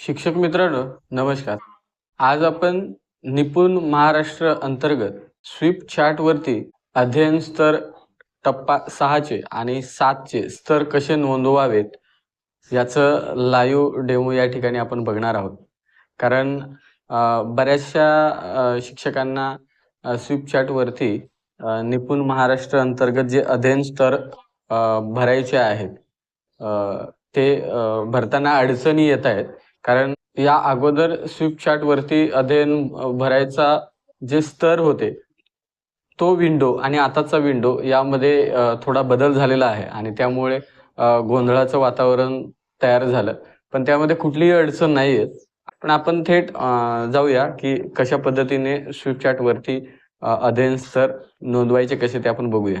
शिक्षक मित्रांनो नमस्कार. आज आपण निपुण महाराष्ट्र अंतर्गत स्वीप चार्टवरती अध्ययन स्तर टप्पा सहाचे आणि सातचे स्तर कसे नोंदवावेत याचं लाईव्ह डेमो या ठिकाणी आपण बघणार आहोत. कारण बऱ्याचशा शिक्षकांना स्वीप चार्ट निपुण महाराष्ट्र अंतर्गत जे अध्ययन स्तर भरायचे आहेत ते भरताना अडचणी येत आहेत. कारण या अगोदर स्विफ्ट चार्ट वरती अध्ययन भरायचा जे स्तर होते तो विंडो आणि आताचा विंडो यामध्ये थोडा बदल झालेला आहे आणि त्यामुळे गोंधळाचं वातावरण तयार झालं. पण त्यामध्ये कुठलीही अडचण नाही आहे पण आपण थेट जाऊया की कशा पद्धतीने स्विफ्ट चार्ट वरती अध्ययन स्तर नोंदवायचे कसे ते आपण बघूया.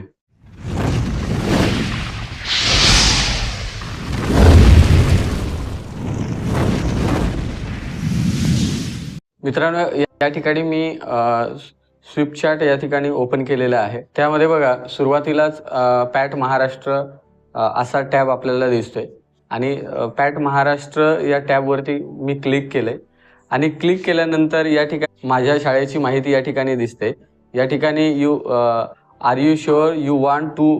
मित्रांनो या ठिकाणी मी स्विप चार्ट या ठिकाणी ओपन केलेलं आहे. त्यामध्ये बघा सुरुवातीलाच पॅट महाराष्ट्र असा टॅब आपल्याला दिसतोय. आणि पॅट महाराष्ट्र या टॅबवरती मी क्लिक केले आणि क्लिक केल्यानंतर या ठिकाणी माझ्या शाळेची माहिती या ठिकाणी दिसते. या ठिकाणी you are you sure you want to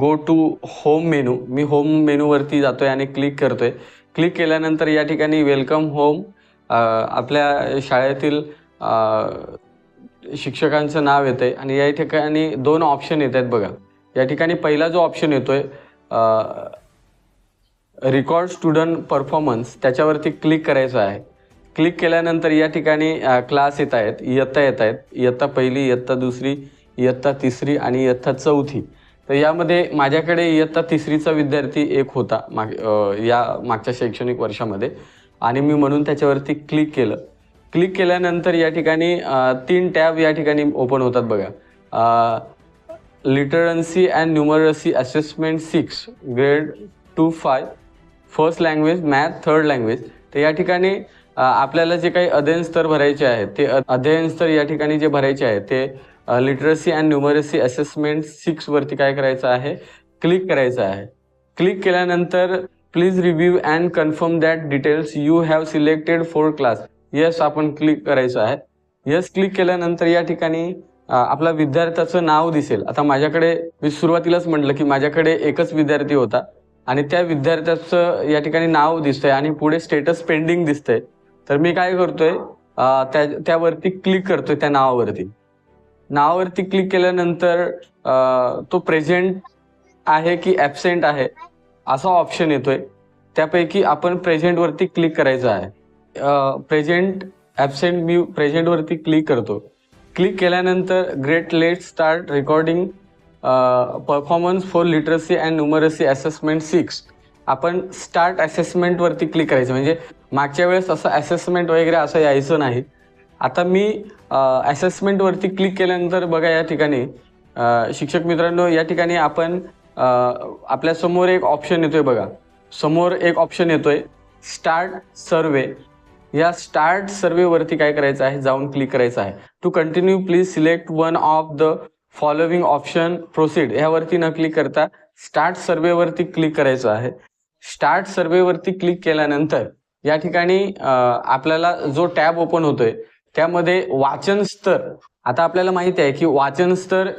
go to home menu me home मेनूवरती जातोय आणि क्लिक करतोय. क्लिक केल्यानंतर या ठिकाणी वेलकम होम आपल्या शाळेतील शिक्षकांचं नाव येतंय आणि या ठिकाणी दोन ऑप्शन येत आहेत बघा. या ठिकाणी पहिला जो ऑप्शन येतोय रेकॉर्ड स्टुडंट परफॉर्मन्स त्याच्यावरती क्लिक करायचं आहे. क्लिक केल्यानंतर या ठिकाणी क्लास येत आहेत इयत्ता येत आहेत. इयत्ता पहिली इयत्ता दुसरी इयत्ता तिसरी आणि इयत्ता चौथी. तर यामध्ये माझ्याकडे इयत्ता तिसरीचा विद्यार्थी एक होता माग या मागच्या शैक्षणिक वर्षामध्ये. आणि मी म्हणून त्याच्यावरती क्लिक केलं. क्लिक केल्यानंतर या ठिकाणी तीन टॅब या ठिकाणी ओपन होतात बघा. Literacy and numeracy assessment six grade two five first language math third language तर या ठिकाणी आपल्याला जे काही अध्ययन स्तर भरायचे आहेत ते अध्ययन स्तर या ठिकाणी जे भरायचे आहेत ते लिटरसी अँड न्युमरसी असेसमेंट सिक्सवरती काय करायचं आहे? क्लिक करायचं आहे. क्लिक केल्यानंतर please review and confirm that details you have selected four class yes आपण क्लिक करायचं आहे. येस क्लिक केल्यानंतर या ठिकाणी आपल्या आपला विद्यार्थ्याचं नाव दिसेल. आता माझ्याकडे मी सुरुवातीलाच म्हटलं की माझ्याकडे एकच विद्यार्थी होता. आणि त्या विद्यार्थ्याचं या ठिकाणी नाव दिसतंय आणि पुढे स्टेटस पेंडिंग दिसतंय. तर मी काय करतोय त्या त्यावरती क्लिक करतोय त्या नावावरती. नावावरती क्लिक केल्यानंतर तो प्रेझेंट आहे की ॲबसेंट आहे? असा ऑप्शन येतोय. त्यापैकी आपण प्रेझेंटवरती क्लिक करायचं आहे. प्रेझेंट ॲबसेंट मी प्रेझेंटवरती क्लिक करतो. क्लिक केल्यानंतर great let start recording performance for literacy and numeracy assessment six आपण स्टार्ट असेसमेंटवरती क्लिक करायचं. म्हणजे मागच्या वेळेस असं असेसमेंट वगैरे असं यायचं नाही. आता मी असेसमेंटवरती क्लिक केल्यानंतर बघा या ठिकाणी शिक्षक मित्रांनो या ठिकाणी आपण आपल्यासमोर एक ऑप्शन येतोय बघा. समोर एक ऑप्शन येतोय. स्टार्ट सर्वे या स्टार्ट सर्वेवरती काय करायचं आहे? जाऊन क्लिक करायचं आहे. To continue please select one of the following option proceed ह्यावरती न क्लिक करता स्टार्ट सर्वेवरती क्लिक करायचं आहे. स्टार्ट सर्वेवरती क्लिक केल्यानंतर या ठिकाणी आपल्याला जो टॅब ओपन होतोय त्यामध्ये वाचन स्तर. आता आपल्याला माहिती आहे की वाचन स्तर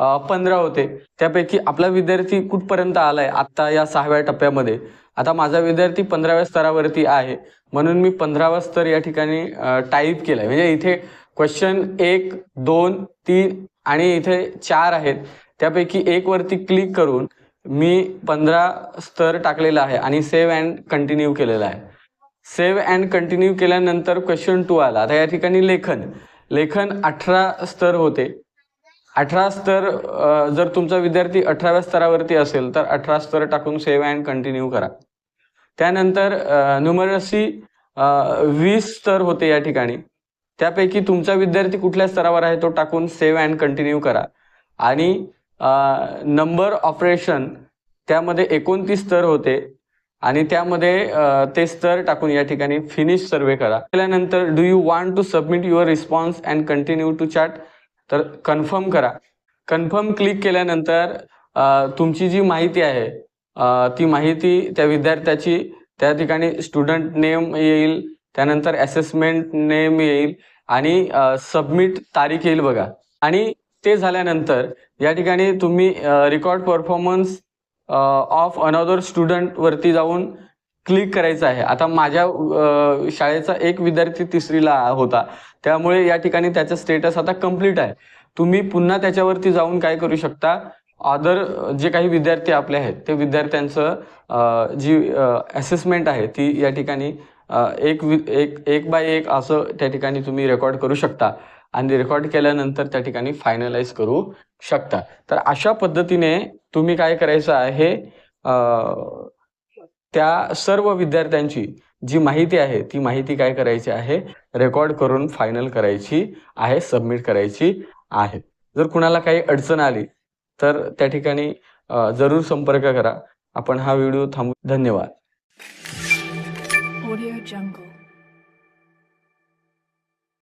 पंधरा होते. त्यापैकी आपला विद्यार्थी कुठपर्यंत आलाय? आत्ता या सहाव्या टप्प्यामध्ये. आता माझा विद्यार्थी पंधराव्या स्तरावरती आहे. म्हणून मी पंधरावा स्तर या ठिकाणी टाईप केलाय. म्हणजे इथे क्वेश्चन एक दोन तीन आणि इथे चार आहेत. त्यापैकी एक वरती क्लिक करून मी पंधरा स्तर टाकलेला आहे आणि सेव्ह अँड कंटिन्यू केलेला आहे. सेव्ह अँड कंटिन्यू केल्यानंतर क्वेश्चन टू आला. आता या ठिकाणी लेखन. लेखन अठरा स्तर होते. अठरा स्तर जर तुमचा विद्यार्थी अठराव्या स्तरावरती असेल तर अठरा स्तर टाकून सेव्ह अँड कंटिन्यू करा. त्यानंतर न्युमरसी वीस स्तर होते या ठिकाणी. त्यापैकी तुमचा विद्यार्थी कुठल्या स्तरावर आहे तो टाकून सेव्ह अँड कंटिन्यू करा. आणि नंबर ऑपरेशन त्यामध्ये एकोणतीस स्तर होते आणि त्यामध्ये ते स्तर टाकून या ठिकाणी फिनिश सर्वे करा. केल्यानंतर do you want to submit your response and continue to chat तर कन्फर्म करा. कन्फर्म क्लिक केल्यानंतर तुमची जी माहिती आहे ती माहिती त्या विद्यार्थ्याची त्या ठिकाणी स्टुडंट नेम येईल त्यानंतर असेसमेंट नेम येईल आणि सबमिट तारीख येईल बघा. आणि ते झाल्यानंतर या ठिकाणी तुम्ही record performance of another student वरती जाऊन क्लिक करायचं आहे. आता माझ्या शाळेचा एक विद्यार्थी तिसरीला होता. त्यामुळे या ठिकाणी त्याचा स्टेटस आता कंप्लीट आहे. तुम्ही पुन्हा त्याच्यावरती जाऊन काय करू शकता? अदर जे काही विद्यार्थी आपले आहेत ते विद्यार्थ्यांचं जी असेसमेंट आहे ती या ठिकाणी एक वि एक एक बाय एक असं त्या ठिकाणी तुम्ही रेकॉर्ड करू शकता. आणि रेकॉर्ड केल्यानंतर त्या ठिकाणी फायनलाइज करू शकता. तर अशा पद्धतीने तुम्ही काय करायचं आहे त्या सर्व विद्यार्थ्यांची जी माहिती आहे ती माहिती काय करायची आहे? रेकॉर्ड करून फायनल करायची आहे सबमिट करायची आहे. जर कुणाला काही अडचण आली तर त्या ठिकाणी जरूर संपर्क करा. आपण हा व्हिडिओ थांबू धन्यवाद.